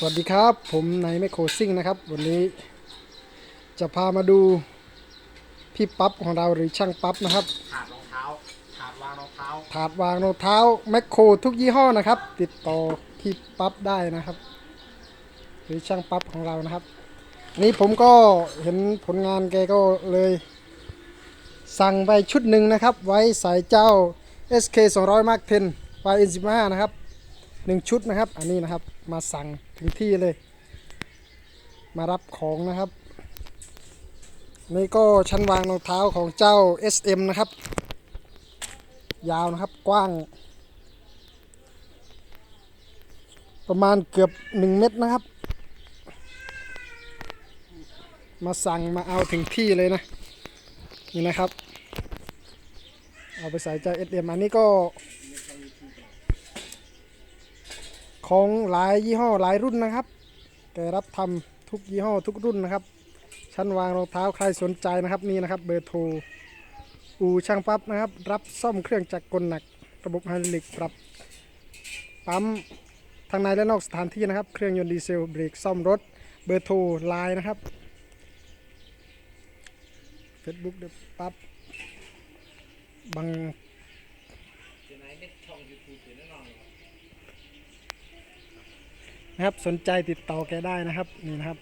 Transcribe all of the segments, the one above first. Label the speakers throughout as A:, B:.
A: สวัสดีครับ ผมนายแมคโครซิ่งนะครับ วันนี้จะพามาดูพี่ปั๊บของเราหรือช่างปั๊บนะครับ
B: ถาดรองเท้า ถาดวางรองเท้า
A: ถาดวางรองเท้าแมคโครทุกยี่ห้อนะครับ ติดต่อพี่ปั๊บได้นะครับ หรือช่างปั๊บของเรานะครับอันนี้ผมก็เห็นผลงานแกก็เลย สั่งไปชุดหนึ่งนะครับ ไว้ใส่เจ้า SK 200 Mark 10 Y15 นะครับหนึ่งชุดนะครับ อันนี้นะครับมาสั่ง ถึงที่เลย มารับของนะครับ นี่ก็ชั้นวางรองเท้าของเจ้า SM นะครับ ยาวนะครับกว้าง ประมาณเกือบ 1 เมตรนะครับ มาสั่งมาเอาถึงที่เลยนะ นี่นะครับ เอาไปใส่ใจ SM อันนี้ก็ ของหลายยี่ห้อหลายรุ่นนะครับแต่รับทำทุกยี่ห้อทุกรุ่นนะครับ ชั้นวางรองเท้าใครสนใจนะครับนี่นะครับเบอร์โทรอูช่างปั๊บนะครับ รับซ่อมเครื่องจักรกลหนัก ระบบไฮดรอลิกปรับปั๊มทางในและนอกสถานที่นะครับ เครื่องยนต์ดีเซลเบรกซ่อมรถ เบอร์โทรไลน์นะครับ Facebook เดปั๊บบังน นะครับ สนใจติดต่อแกได้นะครับนี่นะครับ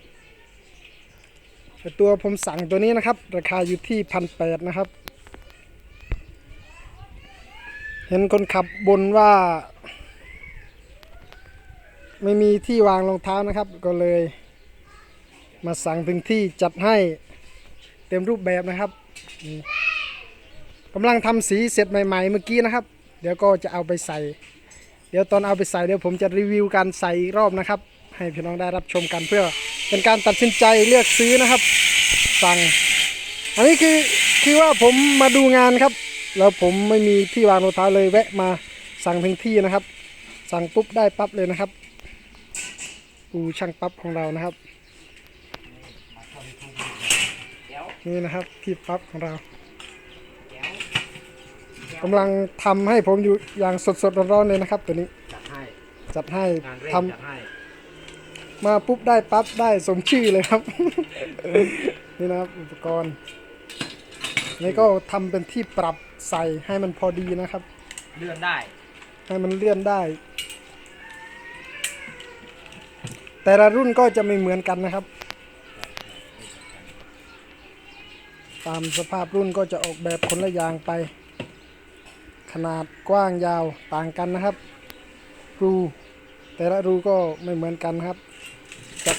A: แต่ตัวผมสั่งตัวนี้นะครับ ราคาอยู่ที่พันแปดนะครับ เห็นคนขับบนว่า ไม่มีที่วางรองเท้านะครับ ก็เลย มาสั่งถึงที่จัดให้เต็มรูปแบบนะครับกำลังทำสีเสร็จใหม่ ๆ เมื่อกี้นะครับ เดี๋ยวก็จะเอาไปใส่ เดี๋ยวตอนเอาไปใส่เดี๋ยวผมจะรีวิวการใส่อีกรอบนะครับ ให้พี่น้องได้รับชมกันเพื่อเป็นการตัดสินใจเลือกซื้อนะครับ สั่ง อันนี้คือคือว่าผมมาดูงานครับ แล้วผมไม่มีที่วางรองเท้าเลยแวะมาสั่งถึงที่นะครับ สั่งปุ๊บได้ปั๊บเลยนะครับอูช่างปั๊บของเรานะครับ
B: เดี๋ยว
A: นี่นะครับที่ปั๊บของเรา กำลังทำให้ผมอยู่อย่างสดๆร้อนๆเลยนะครับ ตัวนี้
B: จัดให้
A: จัดให้
B: งานเร่ง
A: ทำ
B: จัดให้
A: มาปุ๊บได้ปั๊บได้สมชื่อเลยครับ นี่นะครับอุปกรณ์นี่ก็ทำเป็นที่ปรับใส่ให้มันพอดีนะครับ
B: เลื่อนได้
A: ให้มันเลื่อนได้ แต่ละรุ่นก็จะไม่เหมือนกันนะครับ ตามสภาพรุ่นก็จะออกแบบคนละอย่างไป ขนาดกว้างยาวต่างกันนะครับ รู แต่ละรูก็ไม่เหมือนกันครับ จะ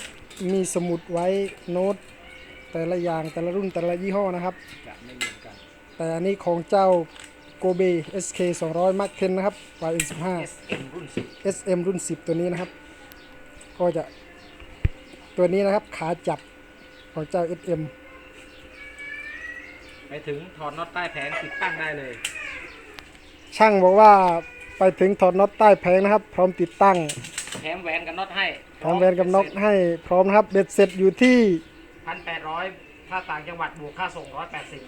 A: มีสมุดไว้โน้ตแต่ละอย่างแต่ละรุ่นแต่ละยี่ห้อนะครับ
B: จะไม่เหมือนกัน
A: แต่อันนี้ของเจ้าโกเบ SK 200 Mark 10 นะครับ Y15
B: SM รุ่นสิบ
A: SM รุ่น 10 ตัวนี้นะครับ ก็จะตัวนี้นะครับขาจับของเจ้า SM
B: ไปถึงถอดน็อตใต้แผงติดตั้งได้เลย
A: ช่างบอกว่าไปถึงถอดน็อตใต้แผงนะครับ พร้อมติดตั้ง
B: แถมแหวนกับน็อตให้
A: พร้อมแวนกับน็อกให้พร้อมนะครับเบ็ดเสร็จอยู่ที่
B: พันแปดร้อยถ้าต่างจังหวัดบวกค่าส่งร้อยแปดสิบ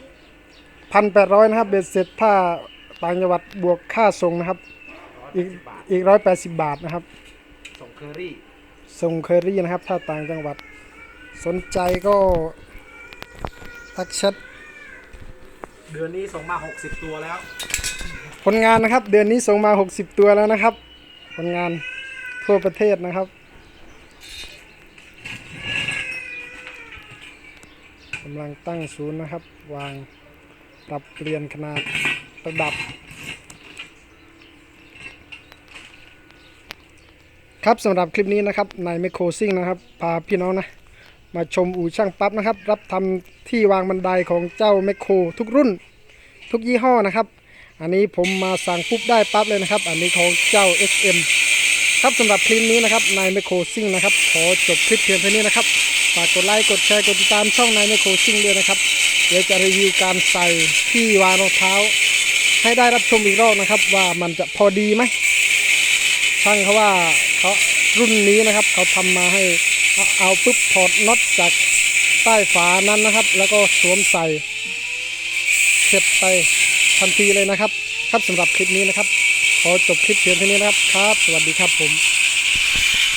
A: 1,800นะครับเบ็ดเสร็จถ้าต่างจังหวัดบวกค่าส่งนะครับ อีก
B: บาท
A: อีก180บาทนะครับ
B: ส่งเคอรี่
A: ส่งเคอรี่นะครับ ถ้าต่างจังหวัดสนใจก็ทักแชท
B: เดือนนี้ส่งมา60ตัวแล้ว
A: ผลงานนะครับ เดือนนี้ส่งมา 60 ตัวแล้วนะครับ ผลงานทั่วประเทศนะครับ กำลังตั้งศูนย์นะครับ วางปรับเปลี่ยนขนาดระดับ ครับสำหรับคลิปนี้นะครับนายไมโครซิ่งนะครับ พาพี่น้องนะ มาชมอู่ช่างปั๊บนะครับ รับทำที่วางบันไดของเจ้าแมคโครทุกรุ่น ทุกยี่ห้อนะครับ อันนี้ผมมาสั่งปุ๊บได้ปั๊บเลยนะครับ อันนี้ของเจ้า SM ครับสำหรับคลิปนี้นะครับนายไมโครซิ่งนะครับขอจบคลิปเพียงเท่านี้นะครับฝากกดไลค์กดแชร์กดติดตามช่องนายไมโครซิ่งด้วยนะครับเดี๋ยวจะรีวิวการใส่ที่วางรองเท้า ให้ได้รับชมอีกรอบนะครับ ว่ามันจะพอดีไหมช่างเขาว่าเขารุ่นนี้นะครับ เขาทำมาให้เอาเอาปุ๊บถอดน็อตจากใต้ฝานั้นนะครับ แล้วก็สวมใส่เสร็จไป ทันทีเลยนะครับ ครับสำหรับคลิปนี้นะครับ ขอจบคลิปเพียงเท่านี้นะครับ ครับ สวัสดีครับผม